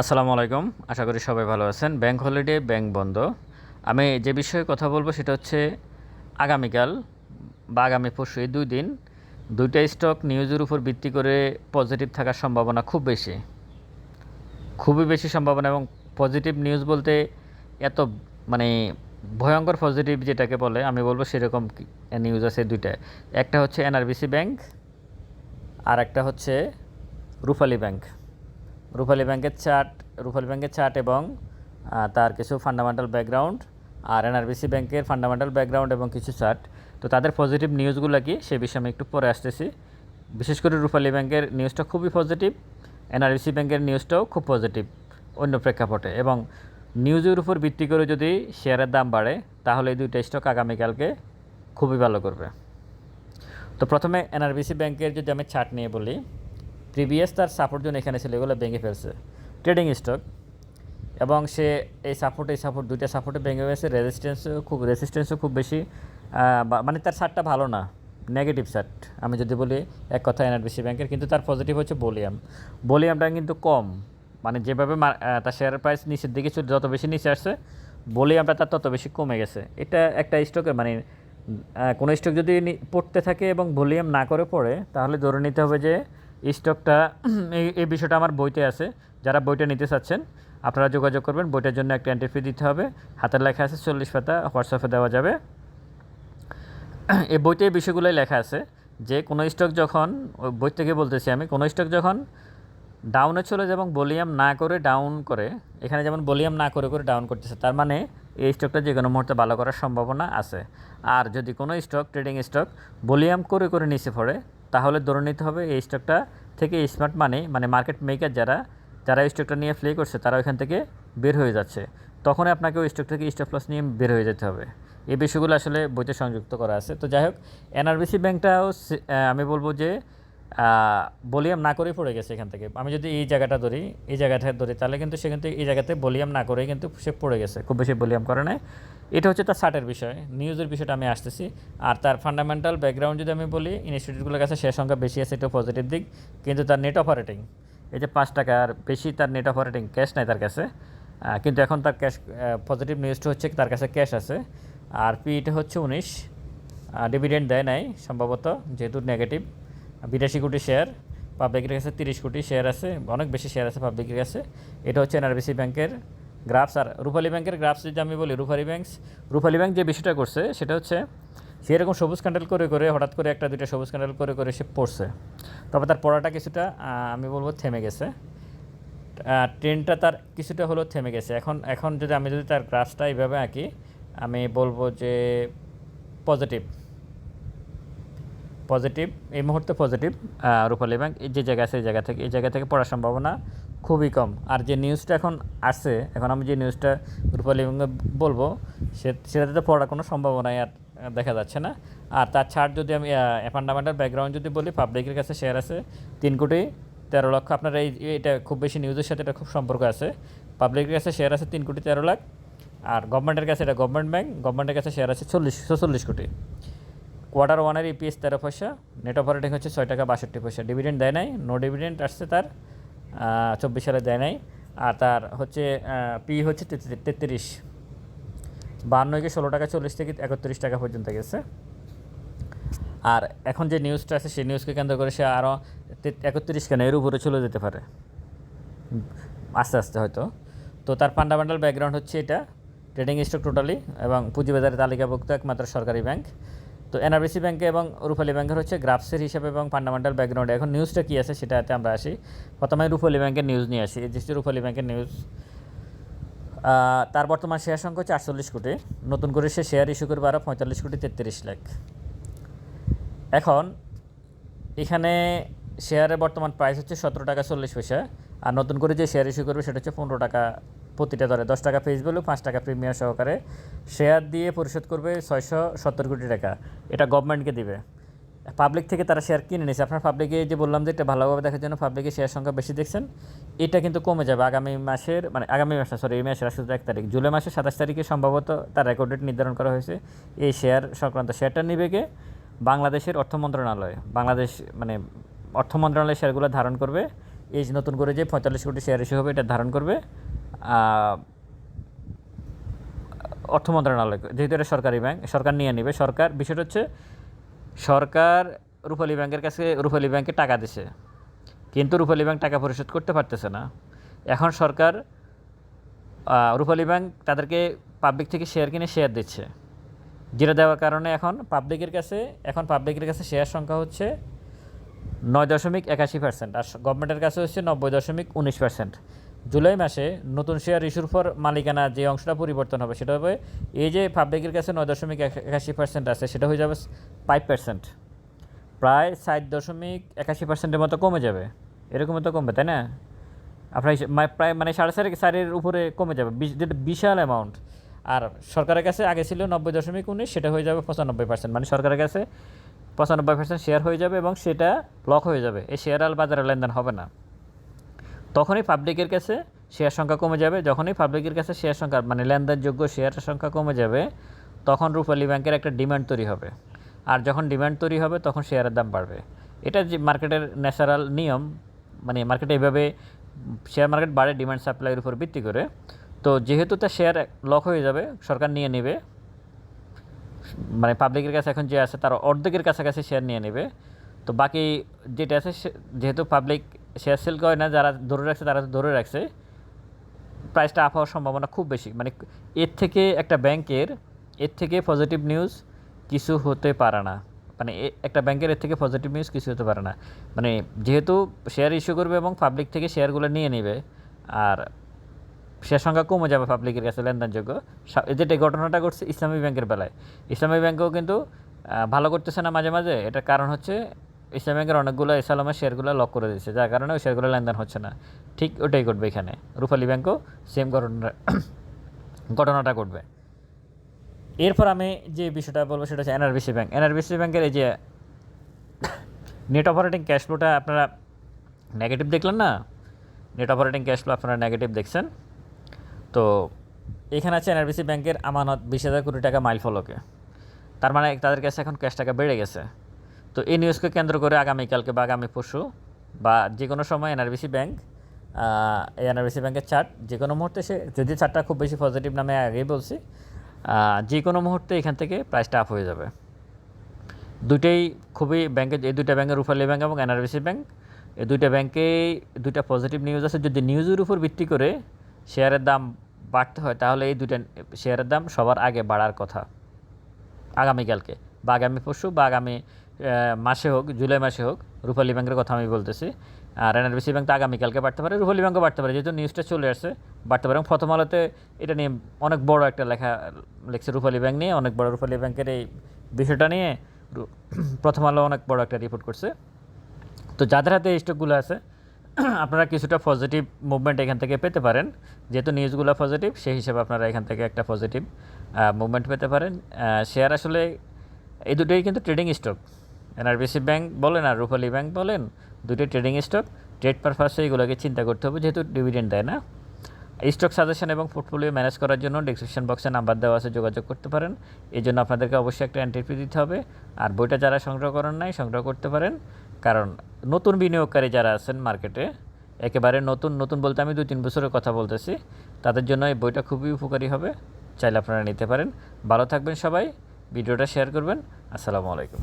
আসসালামু আলাইকুম। আশা করি সবাই ভালো আছেন। ব্যাংক হলিডে, ব্যাংক বন্ধ। আমি যে বিষয়ে কথা বলব সেটা হচ্ছে আগামীকাল বা আগামী পরশু এই দুই দিন দুইটা স্টক নিউজের উপর ভিত্তি করে পজিটিভ থাকার সম্ভাবনা খুব বেশি। খুবই বেশি সম্ভাবনা এবং পজিটিভ নিউজ বলতে এত মানে ভয়ঙ্কর পজিটিভ যেটাকে বলে, আমি বলব সেরকম নিউজ আছে দুইটা একটা হচ্ছে এনআরবিসি ব্যাংক আর একটা হচ্ছে রূপালী ব্যাংক। রূপালী ব্যাংকের চার্ট রূপালী ব্যাংকের চার্ট এবং তার কিছু ফান্ডামেন্টাল ব্যাকগ্রাউন্ড আর এনআরবিসি ব্যাংকের ফান্ডামেন্টাল ব্যাকগ্রাউন্ড এবং কিছু চার্ট। তো তাদের পজিটিভ নিউজগুলো কি, সে বিষয়ে আমি একটু পরে আসতেছি। বিশেষ করে রূপালী ব্যাংকের নিউজটা খুবই পজিটিভ এনআরবিসি ব্যাংকের নিউজটাও খুব পজিটিভ অন্য প্রেক্ষাপটে। এবং নিউজের উপর ভিত্তি করে যদি শেয়ারের দাম বাড়ে, তাহলে এই দুইটা স্টক আগামীকালকে খুবই ভালো করবে। তো প্রথমে এনআরবিসি ব্যাংকের যদি আমি চার্ট নিয়ে বলি প্রিভিয়াস তার সাপোর্ট জন্য এখানে ছিল, এগুলো ভেঙে ফেলছে। ট্রেডিং স্টক এবং সে এই সাপোর্ট এই সাপোর্ট দুইটা সাপোর্টে ভেঙে ফেলছে। রেজিস্ট্যান্সও খুব রেজিস্ট্যান্সও খুব বেশি। মানে তার সারটা ভালো না। নেগেটিভ সার্ট আমি যদি বলি, এক কথা এনআরবিসি ব্যাংকের কিন্তু তার পজিটিভ হচ্ছে বলিয়াম বলিয়ামটা কিন্তু কম। মানে যেভাবে তার শেয়ার প্রাইস নিচের দিকে যত বেশি নিচে আসছে বলিয়ামটা তার তত বেশি কমে গেছে। এটা একটা স্টকের মানে কোনো স্টক যদি পড়তে থাকে এবং ভলিউম না করে পড়ে, তাহলে ধরে নিতে হবে যে স্টকটা এই বিষয়টা আমার বইতে আছে। যারা বইটা নিতে চাচ্ছেন, আপনারা যোগাযোগ করবেন। বইটার জন্য একটা এন্ট্রি ফি দিতে হবে। হাতের লেখা আছে চল্লিশ পাতা হোয়াটসঅ্যাপে দেওয়া যাবে। এই বইতে এই বিষয়গুলোই লেখা আছে যে, কোনো স্টক যখন বই থেকে বলতেছি আমি, কোনো স্টক যখন ডাউনে চলে যায় এবং ভলিউম না করে ডাউন করে, এখানে যেমন ভলিউম না করে করে ডাউন করতেছে, তার মানে এই স্টকটা যে কোনো মুহূর্তে ভালো করার সম্ভাবনা আছে। আর যদি কোনো স্টক ট্রেডিং স্টক ভলিউম করে করে নিচে পড়ে তাহলে ধরে নিতে হবে এই স্টকটা থেকে স্মার্ট মানি মানে মার্কেট মেকার যারা যারা এই স্টকটা নিয়ে প্লে করছে, তারা ওইখান থেকে বের হয়ে যাচ্ছে। তখনই আপনাকে ওই স্টক থেকে স্টপ লস নিয়ে বের হয়ে যেতে হবে। এই বিষয়গুলো আসলে বইতে সংযুক্ত করা আছে। তো যাই হোক, এনআরবিসি ব্যাংকটাও আমি বলব যে ভলিউম না করেই পড়ে গেছে এখান থেকে। আমি যদি এই জায়গাটা ধরি, এই জায়গাটা ধরি, তাহলে কিন্তু সেখান থেকে এই জায়গাতে ভলিউম না করেই কিন্তু সে পড়ে গেছে, খুব বেশি ভলিউম করে নাই। এটা হচ্ছে তার শার্টের বিষয়, নিউজের বিষয়টা আমি আসতেছি। আর তার ফান্ডামেন্টাল ব্যাকগ্রাউন্ড যদি আমি বলি ইনস্টিটিউটগুলোর কাছে শেয়ার সংখ্যা বেশি আছে এটা পজিটিভ দিক। কিন্তু তার নেট অপারেটিং এই যে পাঁচ টাকার বেশি তার নেট অপারেটিং ক্যাশ নাই তার কাছে। কিন্তু এখন তার ক্যাশ পজিটিভ নিউজটা হচ্ছে তার কাছে ক্যাশ আছে। আর পিটা হচ্ছে উনিশ। ডিভিডেন্ড দেয় নাই, সম্ভবত, যেহেতু নেগেটিভ বিরাশি কোটি শেয়ার, পাবলিকের কাছে তিরিশ কোটি শেয়ার আছে, অনেক বেশি শেয়ার আছে পাবলিকের কাছে। এটা হচ্ছে এনআরবিসি ব্যাংকের গ্রাফস, আর রূপালী ব্যাংকের গ্রাফস যদি আমি বলি, রূপালী ব্যাংক রূপালী ব্যাংক যে বিষয়টা করছে, সেটা হচ্ছে সে এরকম সবুজ ক্যান্ডেল করে করে, হঠাৎ করে একটা দুইটা সবুজ ক্যান্ডেল করে করে সে পড়ছে। তবে তার পড়াটা কিছুটা আমি বলব থেমে গেছে। ট্রেনটা তার কিছুটা হলেও থেমে গেছে। এখন এখন যদি আমি যদি তার গ্রাফসটা এইভাবে আঁকি, আমি বলব যে পজিটিভ পজিটিভ, এই মুহূর্তে পজিটিভ রূপালী ব্যাংক, এই যে জায়গা আছে, এই জায়গা থেকে, এই জায়গা থেকে পড়ার সম্ভাবনা খুবই কম। আর যে নিউজটা এখন আসছে, এখন আমি যে নিউজটা রূপালী ব্যাংকে বলব সেটাতে তো পড়ার কোনো সম্ভাবনাই আর দেখা যাচ্ছে না। আর তার ছাড় যদি আমি ফান্ডামেন্টাল ব্যাকগ্রাউন্ড যদি বলি পাবলিকের কাছে শেয়ার আছে, তিন কোটি তেরো লক্ষ। আপনার এই, এটা খুব বেশি নিউজের সাথে এটা খুব সম্পর্ক আছে। পাবলিকের কাছে শেয়ার আছে তিন কোটি তেরো লাখ। আর গভর্নমেন্টের কাছে এটা গভর্নমেন্ট ব্যাংক গভর্নমেন্টের কাছে শেয়ার আছে চল্লিশ, ছচল্লিশ কোটি। কোয়ার্টার ওয়ানের ইপিএস তেরো পয়সা নেট অপারেটিং হচ্ছে ছয় টাকা বাষট্টি পয়সা। ডিভিডেন্ড দেয় নাই নো ডিভিডেন্ড আসছে তার চব্বিশ সালে দেয় নাই। আর তার হচ্ছে পি হচ্ছে তেত্রিশ- থেকে ষোলো টাকা চল্লিশ থেকে একত্রিশ টাকা পর্যন্ত গেছে। আর এখন যে নিউজটা আছে, সেই নিউজকে কেন্দ্র করে সে আরও একত্রিশ কেন, এর উপরে চলে যেতে পারে। আস্তে আস্তে হয়তো। তো তার ফান্ডামেন্টাল ব্যাকগ্রাউন্ড হচ্ছে এটা ট্রেডিং স্টক টোটালি এবং পুঁজিবাজারে তালিকাভুক্ত একমাত্র সরকারি ব্যাংক তো এনআরবিসি ব্যাংকে এবং রূপালী ব্যাংকের হচ্ছে গ্রাফসের হিসাবে এবং ফান্ডামেন্টাল ব্যাকগ্রাউন্ডে এখন নিউজটা কী আছে সেটাতে আমরা আসি। প্রথমে রূপালী ব্যাংকের নিউজ নিয়ে আসি। এই যে রূপালী ব্যাংকের নিউজ তার বর্তমান শেয়ার সংখ্যা হচ্ছে আটচল্লিশ কোটি। নতুন করে সে শেয়ার ইস্যু করবে আরও পঁয়তাল্লিশ কোটি তেত্রিশ লাখ। এখন এখানে শেয়ারের বর্তমান প্রাইস হচ্ছে সতেরো টাকা চল্লিশ পয়সা। আর নতুন করে যে শেয়ার ইস্যু করবে সেটা হচ্ছে পনেরো টাকা প্রতিটা দরে দশ টাকা ফেস ভ্যালু পাঁচ টাকা প্রিমিয়াম সহকারে। শেয়ার দিয়ে পরিশোধ করবে ছয়শো সত্তর কোটি টাকা। এটা গভর্নমেন্টকে দিবে। পাবলিক থেকে তারা শেয়ার কিনে নিয়েছে আপনার পাবলিকে যে বললাম যে এটা ভালোভাবে দেখার জন্য পাবলিকের শেয়ার সংখ্যা বেশি দেখছেন, এটা কিন্তু কমে যাবে আগামী মাসের মানে আগামী মাসে সরি এই মাসের, আসলে এক তারিখ, জুলাই মাসের সাতাশ তারিখে সম্ভবত তার রেকর্ড ডেট নির্ধারণ করা হয়েছে। এই শেয়ার সংক্রান্ত শেয়ারটা নিবে কে? বাংলাদেশের অর্থ মন্ত্রণালয়। বাংলাদেশ মানে অর্থ মন্ত্রণালয় শেয়ারগুলো ধারণ করবে। এই নতুন করে যে পঁয়তাল্লিশ কোটি শেয়ার ইস্যু হবে, এটা ধারণ করবে। অর্থ মন্ত্রণালয়, যেহেতু এটা সরকারি ব্যাংক সরকার নিয়ে নেবে। সরকার, বিষয়টা হচ্ছে সরকার রূপালী ব্যাংকের কাছে রূপালী ব্যাংকে টাকা দিছে, কিন্তু রূপালী ব্যাংক টাকা পরিশোধ করতে পারতেছে না। এখন সরকার রূপালী ব্যাংক তাদেরকে পাবলিক থেকে শেয়ার কিনে শেয়ার দিচ্ছে, যেটা দেওয়ার কারণে এখন পাবলিকের কাছে, এখন পাবলিকের কাছে শেয়ার সংখ্যা হচ্ছে নয় দশমিক একাশি পার্সেন্ট আর গভর্নমেন্টের কাছে হচ্ছে নব্বই দশমিক উনিশ পার্সেন্ট জুলাই মাসে নতুন শেয়ার ইস্যুর পর মালিকানা যে অংশটা পরিবর্তন হবে সেটা হবে এই যে পাবলিকের কাছে নয় দশমিক এক- একাশি পার্সেন্ট আছে, সেটা হয়ে যাবে ফাইভ পার্সেন্ট প্রায় ষাট দশমিক একাশি পার্সেন্টের মতো কমে যাবে। এরকমই তো কমবে, তাই না? আপনার হিসেব- প্রায় মানে সাড়ে চারি চারের উপরে কমে যাবে যেটা বিশাল অ্যামাউন্ট আর সরকারের কাছে আগে ছিল নব্বই দশমিক উনিশ, সেটা হয়ে যাবে পঁচানব্বই পার্সেন্ট মানে সরকারের কাছে পঁচানব্বই পার্সেন্ট শেয়ার হয়ে যাবে এবং সেটা লক হয়ে যাবে। এই শেয়ার আল বাজারে লেনদেন হবে না। তখনই পাবলিকের কাছে শেয়ার সংখ্যা কমে যাবে, যখনই পাবলিকের কাছে শেয়ার সংখ্যা মানে লেনদেনযোগ্য শেয়ারের সংখ্যা কমে যাবে, তখন রূপালী ব্যাংকের একটা ডিমান্ড তৈরি হবে। আর যখন ডিমান্ড তৈরি হবে, তখন শেয়ারের দাম বাড়বে। এটা যে মার্কেটের ন্যাচারাল নিয়ম মানে মার্কেটে এভাবে শেয়ার মার্কেট বাড়ে ডিমান্ড সাপ্লাইয়ের উপর ভিত্তি করে। তো যেহেতু তার শেয়ার লক হয়ে যাবে, সরকার নিয়ে নেবে মানে পাবলিকের কাছে এখন যে আছে, তার অর্ধেকের কাছাকাছি শেয়ার নিয়ে নেবে। তো বাকি যেটা আছে যেহেতু পাবলিক শেয়ার সেল করে না, যারা ধরে রাখছে, তারা ধরে রাখছে। প্রাইসটা আপ হওয়ার সম্ভাবনা খুব বেশি। মানে এর থেকে একটা ব্যাংকের এর থেকে পজিটিভ নিউজ কিছু হতে পারে না। মানে একটা ব্যাংকের এর থেকে পজিটিভ নিউজ কিছু হতে পারে না। মানে যেহেতু শেয়ার ইস্যু করবে এবং পাবলিক থেকে শেয়ারগুলো নিয়ে নেবে, আর শেয়ার সংখ্যা কমে যাবে পাবলিকের কাছে লেনদেনযোগ্য। যেটা ঘটনাটা ঘটছে ইসলামী ব্যাংকের বেলায়, ইসলামী ব্যাংকেও কিন্তু ভালো করতেছে না মাঝে মাঝে। এটার কারণ হচ্ছে ইসলামী ব্যাংকের অনেকগুলো ইসলামের শেয়ারগুলো লক করে দিচ্ছে যার কারণে ওই শেয়ারগুলো লেনদেন হচ্ছে না। ঠিক ওটাই ঘটবে এখানে। রূপালী ব্যাংকও সেম ঘটনা ঘটনাটা ঘটবে। এরপর আমি যে বিষয়টা বলব সেটা হচ্ছে এনআরবিসি ব্যাংক। এনআরবিসি ব্যাংকের এই যে নেট অপারেটিং ক্যাশ ফ্লোটা আপনারা নেগেটিভ দেখলেন না? নেট অপারেটিং ক্যাশ ফ্লো আপনারা নেগেটিভ দেখছেন। তো এখানে আছে এনআরবিসি ব্যাংকের আমানত বিশ হাজার কোটি টাকা মাইল ফলকে তার মানে তাদের কাছে এখন ক্যাশ টাকা বেড়ে গেছে। তো এই নিউজকে কেন্দ্র করে আগামীকালকে বা আগামী পরশু বা যে কোনো সময় এনআরবিসি ব্যাংক এই এনআরবিসি ব্যাংকের চার্ট যে কোনো মুহূর্তে সে যদি চার্টটা খুব বেশি পজিটিভ নামে আগেই বলছি যে কোনো মুহূর্তে এখান থেকে প্রাইসটা আপ হয়ে যাবে। দুইটাই খুবই ব্যাংকের এই দুইটা ব্যাংকের রূপালী ব্যাংক এবং এনআরবিসি ব্যাংক। এই দুইটা ব্যাংকেই দুইটা পজিটিভ নিউজ আছে। যদি নিউজের উপর ভিত্তি করে শেয়ারের দাম বাড়তে হয়, তাহলে এই দুইটা শেয়ারের দাম সবার আগে বাড়ার কথা। আগামীকালকে বা আগামী পরশু বা আগামী মাসে হোক, জুলাই মাসে হোক, রূপালী ব্যাংকের কথা আমি বলতেছি। আর এনআরবিসি ব্যাংক তো আগামীকালকে বাড়তে পারে, রূপালী ব্যাংকও বাড়তে পারে। যেহেতু নিউজটা চলে আসছে, বাড়তে পারে। এবং প্রথম আলোতে এটা নিয়ে অনেক বড় একটা লেখা লিখছে রূপালী ব্যাংক নিয়ে। অনেক বড় রূপালী ব্যাংকের এই বিষয়টা নিয়ে প্রথম আলো অনেক বড় একটা রিপোর্ট করছে। তো যাদের হাতে এই স্টকগুলো আছে, আপনারা কিছুটা পজিটিভ মুভমেন্ট এখান থেকে পেতে পারেন। যেহেতু নিউজগুলো পজিটিভ সেই হিসেবে আপনারা এখান থেকে একটা পজিটিভ মুভমেন্ট পেতে পারেন। শেয়ার আসলে এই দুটোই কিন্তু ট্রেডিং স্টক এনআরবিসি ব্যাংক বলেন আর রূপালী ব্যাংক বলেন, দুটো ট্রেডিং স্টক ট্রেড পারপাসে এগুলোকে চিন্তা করতে হবে, যেহেতু ডিভিডেন্ড দেয় না। স্টক সাজেশন এবং পোর্টফোলিও ম্যানেজ করার জন্য ডিসক্রিপশন বক্সে নাম্বার দেওয়া আছে, যোগাযোগ করতে পারেন। এই জন্য আপনাদেরকে অবশ্যই একটা এন্ট্রি দিতে হবে। আর বইটা যারা সংগ্রহ করেন নাই, সংগ্রহ করতে পারেন। কারণ নতুন বিনিয়োগকারী যারা আছেন মার্কেটে একেবারে নতুন নতুন বলতে আমি দু তিন বছরের কথা বলতেছি, তাদের জন্য এই বইটা খুবই উপকারী হবে। চাইলে আপনারা নিতে পারেন। ভালো থাকবেন সবাই। ভিডিওটা শেয়ার করবেন। আসসালামু আলাইকুম।